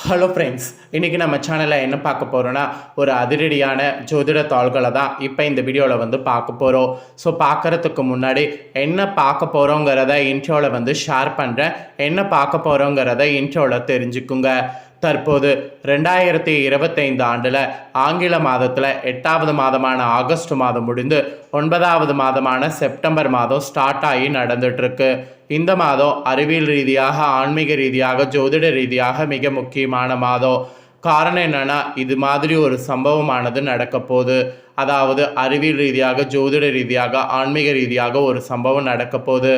Hello friends இன்றைக்கி நம்ம சேனலில் என்ன பார்க்க போகிறோன்னா ஒரு அதிரடியான ஜோதிட தாள்களை தான் இப்போ இந்த வீடியோவில் வந்து பார்க்க போகிறோம் ஸோ பார்க்குறதுக்கு முன்னாடி என்ன பார்க்க போகிறோங்கிறத இன்ட்ரோவில் வந்து ஷேர் பண்ணுறேன் என்ன பார்க்க போகிறோங்கிறத இன்ட்ரோவில் தெரிஞ்சுக்குங்க. தற்போது ரெண்டாயிரத்தி இருபத்தைந்து ஆண்டில் ஆங்கில மாதத்தில் எட்டாவது மாதமான ஆகஸ்ட் மாதம் முடிந்து ஒன்பதாவது மாதமான செப்டம்பர் மாதம் ஸ்டார்ட் ஆகி நடந்துட்டுருக்கு இந்த மாதம் அறிவியல் ரீதியாக ஆன்மீக ரீதியாக ஜோதிட ரீதியாக மிக முக்கியமான மாதம். காரணம் என்னென்னா இது மாதிரி ஒரு சம்பவமானது நடக்க போகுது. அதாவது அறிவியல் ரீதியாக ஜோதிட ரீதியாக ஆன்மீக ரீதியாக ஒரு சம்பவம் நடக்க போகுது.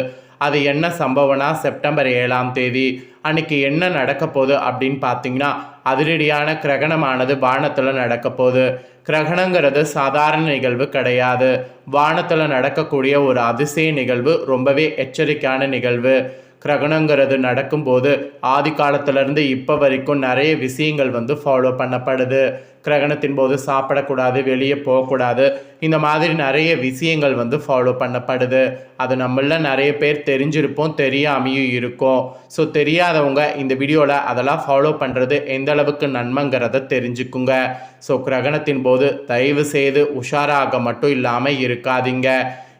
அது என்ன சம்பவம்னா செப்டம்பர் ஏழாம் தேதி அன்னைக்கு என்ன நடக்க போகுது அப்படின்னு பார்த்தீங்கன்னா அதிரடியான கிரகணமானது வானத்தில் நடக்க போகுது. கிரகணங்கிறது சாதாரண நிகழ்வு கிடையாது. வானத்தில் நடக்கக்கூடிய ஒரு அதிசய நிகழ்வு ரொம்பவே எச்சரிக்கையான நிகழ்வு. கிரகணங்கிறது நடக்கும்போது ஆதி காலத்திலேருந்து இப்போ வரைக்கும் நிறைய விஷயங்கள் வந்து ஃபாலோ பண்ணப்படுது. கிரகணத்தின் போது சாப்பிடக்கூடாது வெளியே போகக்கூடாது. இந்த மாதிரி நிறைய விஷயங்கள் வந்து ஃபாலோ பண்ணப்படுது. அது நம்மள நிறைய பேர் தெரிஞ்சிருப்போம் தெரியாமையும் இருக்கும். ஸோ தெரியாதவங்க இந்த வீடியோவில் அதெல்லாம் ஃபாலோ பண்ணுறது எந்த அளவுக்கு நன்மைங்கிறத தெரிஞ்சுக்குங்க. ஸோ கிரகணத்தின் போது தயவு செய்து உஷாராக மட்டும் இல்லாமல் இருக்காதீங்க.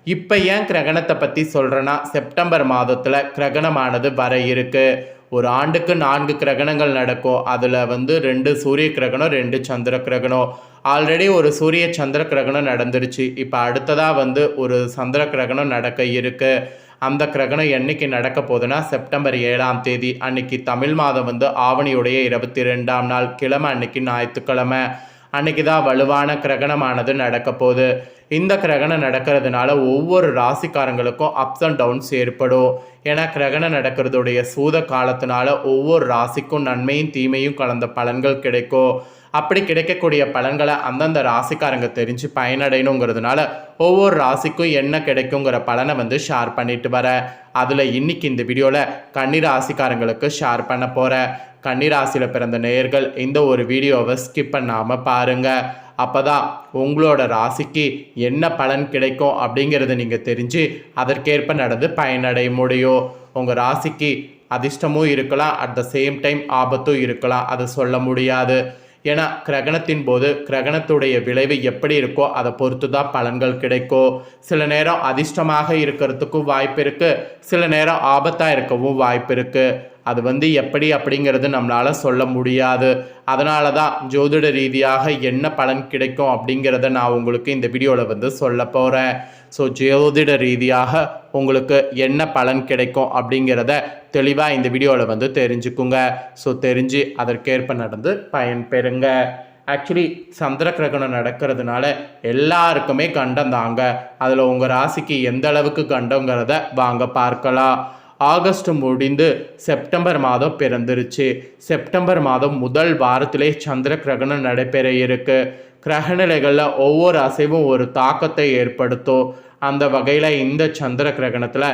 இப்போ ஏன் கிரகணத்தை பற்றி சொல்கிறேன்னா செப்டம்பர் மாதத்தில் கிரகணமானது வர இருக்குது ஒரு ஆண்டுக்கு நான்கு கிரகணங்கள் நடக்கும். அதில் வந்து ரெண்டு சூரிய கிரகணம் ரெண்டு சந்திர கிரகணம். ஆல்ரெடி ஒரு சூரிய சந்திர கிரகணம் நடந்துருச்சு. இப்போ அடுத்ததாக வந்து ஒரு சந்திர கிரகணம் நடக்க இருக்கு. அந்த கிரகணம் என்னைக்கு நடக்க போகுதுன்னா செப்டம்பர் ஏழாம் தேதி. அன்னைக்கு தமிழ் மாதம் வந்து ஆவணியுடைய இருபத்தி ரெண்டாம் நாள் கிழமை அன்னைக்கு ஞாயிற்றுக்கிழமை. அன்னைக்கு தான் வலுவான கிரகணமானது நடக்க போகுது. இந்த கிரகணம் நடக்கிறதுனால ஒவ்வொரு ராசிக்காரங்களுக்கும் அப்ஸ் அண்ட் டவுன்ஸ் ஏற்படும். ஏன்னா கிரகணம் நடக்கிறதுடைய சூத காலத்தினால ஒவ்வொரு ராசிக்கும் நன்மையும் தீமையும் கலந்த பலன்கள் கிடைக்கும். அப்படி கிடைக்கக்கூடிய பலன்களை அந்தந்த ராசிக்காரங்க தெரிஞ்சு பயனடையணுங்கிறதுனால ஒவ்வொரு ராசிக்கும் என்ன கிடைக்குங்கிற பலனை வந்து ஷேர் பண்ணிட்டு வரேன் அதில் இன்னைக்கு இந்த வீடியோவில் கன்னி ராசிக்காரங்களுக்கு ஷேர் பண்ண போகிறேன் கன்னிராசியில் பிறந்த நேயர்கள் இந்த ஒரு வீடியோவை ஸ்கிப் பண்ணாமல் பாருங்கள் அப்போ தான் உங்களோட ராசிக்கு என்ன பலன் கிடைக்கும் அப்படிங்கிறத நீங்கள் தெரிஞ்சு அதற்கேற்ப நடந்து பயனடைய முடியும். உங்கள் ராசிக்கு அதிர்ஷ்டமும் இருக்கலாம் அட் த சேம் டைம் ஆபத்தும் இருக்கலாம். அதை சொல்ல முடியாது. ஏன்னா கிரகணத்தின் போது கிரகணத்துடைய விளைவு எப்படி இருக்கோ அதை பொறுத்து தான் பலன்கள் கிடைக்கும். சில நேரம் அதிர்ஷ்டமாக இருக்கிறதுக்கும் வாய்ப்பு இருக்குது சில நேரம் ஆபத்தாக இருக்கவும் வாய்ப்பு இருக்குது அது வந்து எப்படி அப்படிங்கிறது நம்மளால் சொல்ல முடியாது. அதனால தான் ஜோதிட ரீதியாக என்ன பலன் கிடைக்கும் அப்படிங்கிறத நான் உங்களுக்கு இந்த வீடியோவில் வந்து சொல்ல போகிறேன் ஸோ ஜோதிட ரீதியாக உங்களுக்கு என்ன பலன் கிடைக்கும் அப்படிங்கிறத தெளிவாக இந்த வீடியோவில் வந்து தெரிஞ்சுக்குங்க. ஸோ தெரிஞ்சு அதற்கேற்ப நடந்து பயன் பெறுங்க ஆக்சுவலி சந்திர கிரகணம் நடக்கிறதுனால எல்லாருக்குமே கண்டம் தாங்க. அதில் உங்கள் ராசிக்கு எந்த அளவுக்கு கண்டங்கிறத வாங்க பார்க்கலாம். ஆகஸ்ட் முடிந்து செப்டம்பர் மாதம் பிறந்துருச்சு. செப்டம்பர் மாதம் முதல் வாரத்திலே சந்திர கிரகணம் நடைபெற இருக்கு. கிரகநிலைகளில் ஒவ்வொரு அசைவும் ஒரு தாக்கத்தை ஏற்படுத்தும். அந்த வகையில் இந்த சந்திர கிரகணத்தில்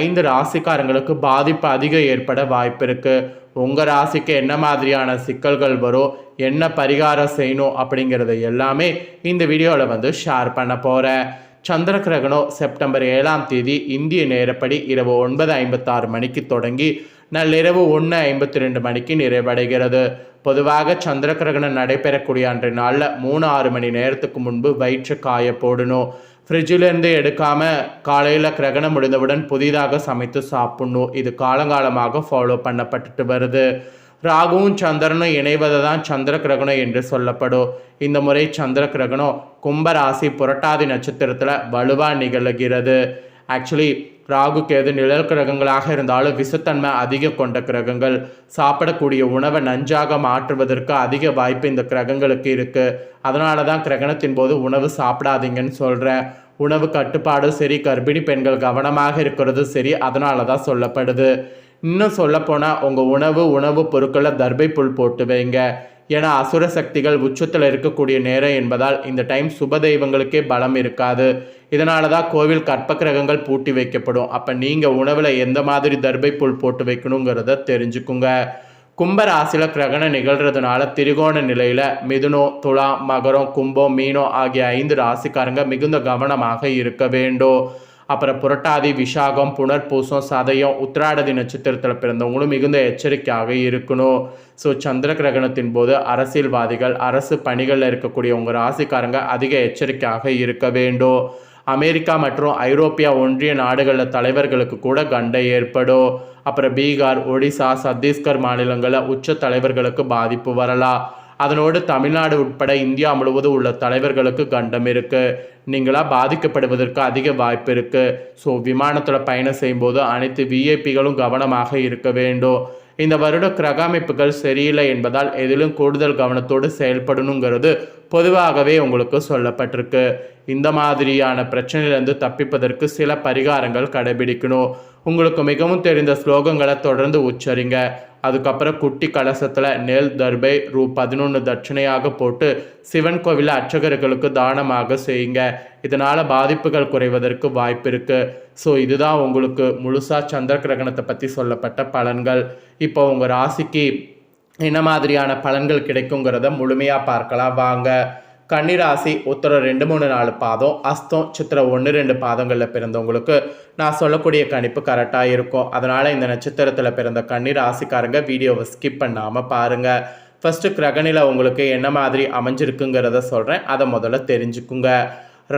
ஐந்து ராசிக்காரங்களுக்கு பாதிப்பு அதிகம் ஏற்பட வாய்ப்பு இருக்குது உங்கள் ராசிக்கு என்ன மாதிரியான சிக்கல்கள் வரும் என்ன பரிகாரம் செய்யணும் அப்படிங்கிறத எல்லாமே இந்த வீடியோவில் வந்து ஷேர் பண்ண போகிறேன் சந்திர கிரகணம் செப்டம்பர் ஏழாம் தேதி இந்திய நேரப்படி இரவு ஒன்பது ஐம்பத்தாறு மணிக்கு தொடங்கி நள்ளிரவு ஒன்று ஐம்பத்தி ரெண்டு மணிக்கு நிறைவடைகிறது. பொதுவாக சந்திர கிரகணம் நடைபெறக்கூடிய அன்றைய நாளில் மூணு ஆறு மணி நேரத்துக்கு முன்பு வயிற்று காய போடணும். ஃப்ரிட்ஜிலேருந்து எடுக்காமல் காலையில் கிரகணம் முடிந்தவுடன் புதிதாக சமைத்து சாப்பிட்ணும். இது காலங்காலமாக ஃபாலோ பண்ணப்பட்டுட்டு வருது. ராகுவும் சந்திரனும் இணைவதை தான் சந்திர கிரகணம் என்று சொல்லப்படும். இந்த முறை சந்திர கிரகணம் கும்பராசி புரட்டாதி நட்சத்திரத்தில் வலுவாக நிகழ்கிறது. ஆக்சுவலி ராகு கேது நிழல் கிரகங்களாக இருந்தாலும் விசுத்தன்மை அதிக கொண்ட கிரகங்கள். சாப்பிடக்கூடிய உணவை நஞ்சாக மாற்றுவதற்கு அதிக வாய்ப்பு இந்த கிரகங்களுக்கு இருக்குது அதனால தான் கிரகணத்தின் போது உணவு சாப்பிடாதீங்கன்னு சொல்கிறேன் உணவு கட்டுப்பாடு சரி கர்ப்பிணி பெண்கள் கவனமாக இருக்கிறது சரி அதனால தான் சொல்லப்படுது. இன்னும் சொல்லப்போனால் உங்கள் உணவு உணவுப் பொருட்களை தர்பை புல் போட்டு வைங்க. ஏன்னா அசுர சக்திகள் உச்சத்தில் இருக்கக்கூடிய நேரம் என்பதால் இந்த டைம் சுப தெய்வங்களுக்கே பலம் இருக்காது. இதனால தான் கோவில் கற்ப கிரகங்கள் பூட்டி வைக்கப்படும். அப்போ நீங்கள் உணவில் எந்த மாதிரி தர்பை புல் போட்டு வைக்கணுங்கிறத தெரிஞ்சுக்குங்க. கும்பராசியில் கிரகணம் நிகழ்கிறதுனால திரிகோண நிலையில் மிதுனோ துலா மகரம் கும்பம் மீனோ ஆகிய ஐந்து ராசிக்காரங்க மிகுந்த கவனமாக இருக்க வேண்டும். அப்புறம் புரட்டாதி விஷாகம் புனர்பூசம் சதயம் உத்திராடதி நட்சத்திரத்தில் பிறந்தவங்களும் மிகுந்த எச்சரிக்கையாக இருக்கணும். ஸோ சந்திர கிரகணத்தின் போது அரசியல்வாதிகள் அரசு பணிகளில் இருக்கக்கூடிய உங்கள் ராசிக்காரங்க அதிக எச்சரிக்கையாக இருக்க வேண்டும். அமெரிக்கா மற்றும் ஐரோப்பியா ஒன்றிய நாடுகளில் தலைவர்களுக்கு கூட கண்டை ஏற்படும். அப்புறம் பீகார் ஒடிசா சத்தீஸ்கர் மாநிலங்களில் உச்ச தலைவர்களுக்கு பாதிப்பு வரலாம். அதனோடு தமிழ்நாடு உட்பட இந்தியா முழுவதும் உள்ள தலைவர்களுக்கு கண்டம் இருக்குது நீங்களாக பாதிக்கப்படுவதற்கு அதிக வாய்ப்பு இருக்குது ஸோ விமானத்தில் பயணம் செய்யும்போது அனைத்து விஐபிகளும் கவனமாக இருக்க வேண்டும். இந்த வருட கிரக அமைப்புகள் சரியில்லை என்பதால் எதிலும் கூடுதல் கவனத்தோடு செயல்படணுங்கிறது பொதுவாகவே உங்களுக்கு சொல்லப்பட்டிருக்கு. இந்த மாதிரியான பிரச்சனையிலேருந்து தப்பிப்பதற்கு சில பரிகாரங்கள் கடைபிடிக்கணும். உங்களுக்கு மிகவும் தெரிந்த ஸ்லோகங்களை தொடர்ந்து உச்சரிங்க. அதுக்கப்புறம் குட்டி கலசத்தில் நெல் தர்பை ரூ பதினொன்று தட்சணையாக போட்டு சிவன் கோவில் அர்ச்சகர்களுக்கு தானமாக செய்யுங்க. இதனால் பாதிப்புகள் குறைவதற்கு வாய்ப்பு இருக்குது ஸோ இதுதான் உங்களுக்கு முழுசாக சந்திர கிரகணத்தை பற்றி சொல்லப்பட்ட பலன்கள். இப்போ உங்கள் ராசிக்கு என்ன மாதிரியான பலன்கள் கிடைக்குங்கிறத முழுமையாக பார்க்கலாம். வாங்க. கன்னிராசி உத்தரம் ரெண்டு மூணு நாலு பாதம் அஸ்தம் சித்திரம் ஒன்று ரெண்டு பாதங்களில் பிறந்தவங்களுக்கு நான் சொல்லக்கூடிய கணிப்பு கரெக்டாக இருக்கும். அதனால் இந்த நட்சத்திரத்தில் பிறந்த கன்னிராசிக்காரங்க வீடியோவை ஸ்கிப் பண்ணாமல் பாருங்கள் ஃபஸ்ட்டு கிரகணில உங்களுக்கு என்ன மாதிரி அமைஞ்சிருக்குங்கிறத சொல்கிறேன் அதை முதல்ல தெரிஞ்சுக்குங்க.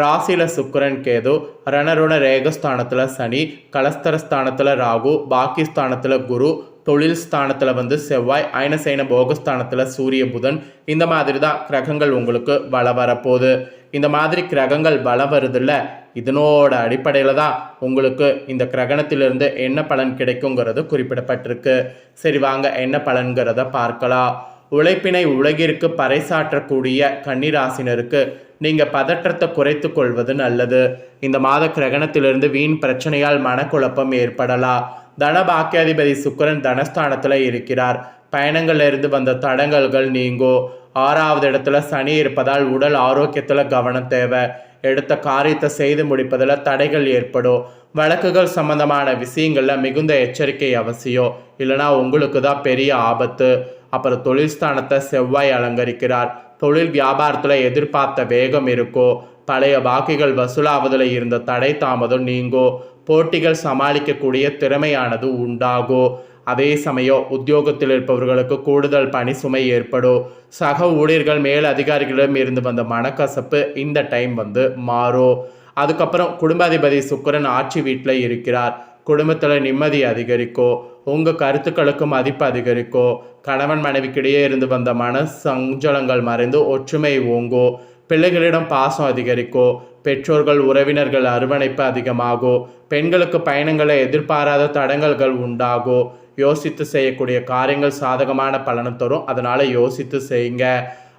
ராசியில் சுக்கரன் கேது ரணருண ரேகஸ்தானத்தில் சனி கலஸ்தரஸ்தானத்தில் ராகு பாக்கிஸ்தானத்தில் குரு தொழில் ஸ்தானத்தில் வந்து செவ்வாய் அயனசைன போகஸ்தானத்தில் சூரிய புதன் இந்த மாதிரி தான் கிரகங்கள் உங்களுக்கு வள வரப்போகுது. இந்த மாதிரி கிரகங்கள் வள வருதில்ல இதனோட அடிப்படையில் தான் உங்களுக்கு இந்த கிரகணத்திலிருந்து என்ன பலன் கிடைக்குங்கிறது குறிப்பிடப்பட்டிருக்கு. சரி வாங்க என்ன பலன்கிறத பார்க்கலாம். உழைப்பினை உலகிற்கு பறைசாற்றக்கூடிய கன்னிராசினருக்கு நீங்கள் பதற்றத்தை குறைத்து கொள்வது நல்லது. இந்த மாத கிரகணத்திலிருந்து வீண் பிரச்சனையால் மனக்குழப்பம் ஏற்படலாம். தனபாக்கியாதிபதி சுக்கரன் தனஸ்தானத்தில் இருக்கிறார். பயணங்கள்ல இருந்து வந்த தடங்கல்கள் நீங்கோ. ஆறாவது இடத்துல சனி இருப்பதால் உடல் ஆரோக்கியத்தில் கவனம் தேவை. எடுத்த காரியத்தை செய்து முடிப்பதில் தடைகள் ஏற்படும். வழக்குகள் சம்பந்தமான விஷயங்களில் மிகுந்த எச்சரிக்கை அவசியம். இல்லைனா உங்களுக்கு தான் பெரிய ஆபத்து. அப்புறம் தொழில் ஸ்தானத்தை செவ்வாய் அலங்கரிக்கிறார். தொழில் வியாபாரத்தில் எதிர்பார்த்த வேகம் இருக்கோ. பழைய பாக்கிகள் வசூலாவதில் இருந்த தடை தாமதம் நீங்கோ. போட்டிகள் சமாளிக்கக்கூடிய திறமையானது உண்டாகும் அதே சமயம் உத்தியோகத்தில் இருப்பவர்களுக்கு கூடுதல் பணி சுமை ஏற்படும் சக ஊழியர்கள் மேல் அதிகாரிகளிடம் இருந்து வந்த மனக்கசப்பு இந்த டைம் வந்து மாறும் அதுக்கப்புறம் குடும்பாதிபதி சுக்கரன் ஆட்சி வீட்டில் இருக்கிறார். குடும்பத்தில் நிம்மதி அதிகரிக்கும் உங்கள் கருத்துக்களுக்கு மதிப்பு அதிகரிக்கும் கணவன் மனைவிக்கிடையே இருந்து வந்த மன சஞ்சலங்கள் மறைந்து ஒற்றுமை ஓங்கும் பிள்ளைகளிடம் பாசம் அதிகரிக்கும் பெற்றோர்கள் உறவினர்கள் அரவணைப்பு அதிகமாகும் பெண்களுக்கு பயணங்களை எதிர்பாராத தடங்கல்கள் உண்டாகும் யோசித்து செய்யக்கூடிய காரியங்கள் சாதகமான பலனை தரும். அதனால் யோசித்து செய்யுங்க.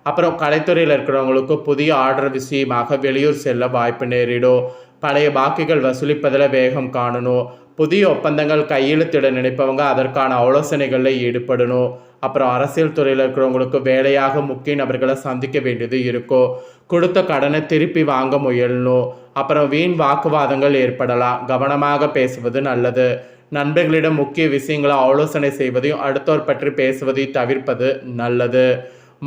அப்புறம் கலைத்துறையில் இருக்கிறவங்களுக்கு புதிய ஆர்டர் விஷயமாக வெளியூர் செல்ல வாய்ப்பு நேரிடும் பழைய பாக்கிகள் வசூலிப்பதில் வேகம் காணணும் புதிய ஒப்பந்தங்கள் கையெழுத்திட நினைப்பவங்க அதற்கான ஆலோசனைகளில் ஈடுபடணும். அப்புறம் அரசியல் துறையில் இருக்கிறவங்களுக்கு வேலையாக முக்கிய நபர்களை சந்திக்க வேண்டியது இருக்கும் கொடுத்த கடனை திருப்பி வாங்க முயலணும் அப்புறம் வீண் வாக்குவாதங்கள் ஏற்படலாம். கவனமாக பேசுவது நல்லது. நண்பர்களிடம் முக்கிய விஷயங்களை ஆலோசனை செய்வதையும் அடுத்தோர் பற்றி பேசுவதையும் தவிர்ப்பது நல்லது.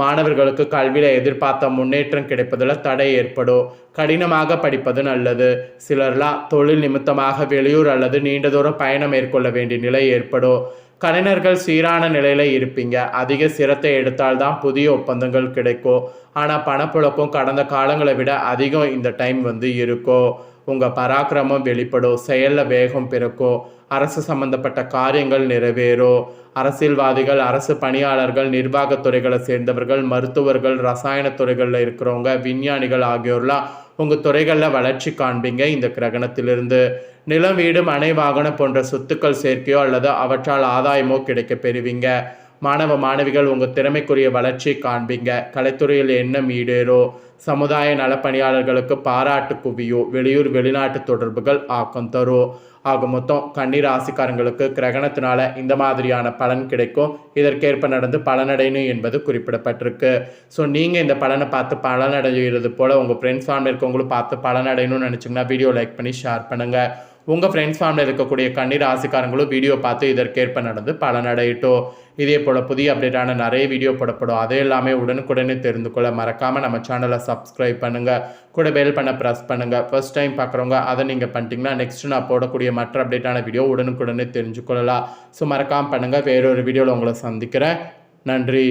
மாணவர்களுக்கு கல்வியில் எதிர்பார்த்த முன்னேற்றம் கிடைப்பதில் தடை ஏற்படும். கடினமாக படிப்பது நல்லது. சிலர்லாம் தொழில் நிமித்தமாக வெளியூர் அல்லது நீண்ட தூரம் பயணம் மேற்கொள்ள வேண்டிய நிலை ஏற்படும். கலைஞர்கள் சீரான நிலையில் இருப்பீங்க. அதிக சிரத்தை எடுத்தால்தான் புதிய ஒப்பந்தங்கள் கிடைக்கும். ஆனால் பணப்புழக்கம் கடந்த காலங்களை விட அதிகம் இந்த டைம் வந்து இருக்கும் உங்கள் பராக்கிரமம் வெளிப்படும். செயலில் வேகம் பிறக்கும். அரசு சம்பந்தப்பட்ட காரியங்கள் நிறைவேறும். அரசியல்வாதிகள் அரசு பணியாளர்கள் நிர்வாகத்துறைகளை சேர்ந்தவர்கள் மருத்துவர்கள் ரசாயன துறைகளில் இருக்கிறவங்க விஞ்ஞானிகள் ஆகியோர்லாம் உங்கள் துறைகளில் வளர்ச்சி காண்பீங்க. இந்த கிரகணத்திலிருந்து நிலம் வீடு மனை வாகனம் போன்ற சொத்துக்கள் சேர்க்கையோ அல்லது அவற்றால் ஆதாயமோ கிடைக்க பெறுவீங்க. மாணவ மாணவிகள் உங்கள் திறமைக்குரிய வளர்ச்சி காண்பீங்க. கலைத்துறையில் எண்ணம் ஈடேறோ சமுதாய நலப்பணியாளர்களுக்கு பாராட்டு குவியோ வெளியூர் வெளிநாட்டு தொடர்புகள் ஆக்கம் தரும் ஆக மொத்தம் கண்ணீர் ராசிக்காரங்களுக்கு கிரகணத்தினால இந்த மாதிரியான பலன் கிடைக்கும். இதற்கேற்ப நடந்து பலனடையணும் என்பது குறிப்பிடப்பட்டிருக்கு. ஸோ நீங்கள் இந்த பலனை பார்த்து பலனடைகிறது போல் உங்கள் ஃப்ரெண்ட்ஸ் ஃபேமிலி இருக்கவங்களும் பார்த்து பலனடையணும்னு நினச்சிங்கன்னா வீடியோ லைக் பண்ணி ஷேர் பண்ணுங்கள் உங்கள் ஃப்ரெண்ட்ஸ் ஃபேமிலியில் இருக்கக்கூடிய கண்ணீர் ராசிக்காரங்களும் வீடியோ பார்த்து இதற்கேற்ப நடந்து பலனடையட்டும். இதே போல் புதிய அப்டேட்டான நிறைய வீடியோ போடப்படும். அதே எல்லாமே உடனுக்குடனே தெரிந்து கொள்ள மறக்காமல் நம்ம சேனலை சப்ஸ்கிரைப் பண்ணுங்கள் கூட பெல் பண்ண ப்ரெஸ் பண்ணுங்கள் ஃபர்ஸ்ட் டைம் பார்க்குறவங்க அதை நீங்கள் பண்ணிட்டீங்கன்னா நெக்ஸ்ட் நான் போடக்கூடிய மற்ற அப்டேட்டான வீடியோ உடனுக்குடனே தெரிஞ்சுக்கொள்ளலாம் ஸோ மறக்காமல் பண்ணுங்கள் வேறொரு வீடியோவில் உங்களை சந்திக்கிறேன். நன்றி.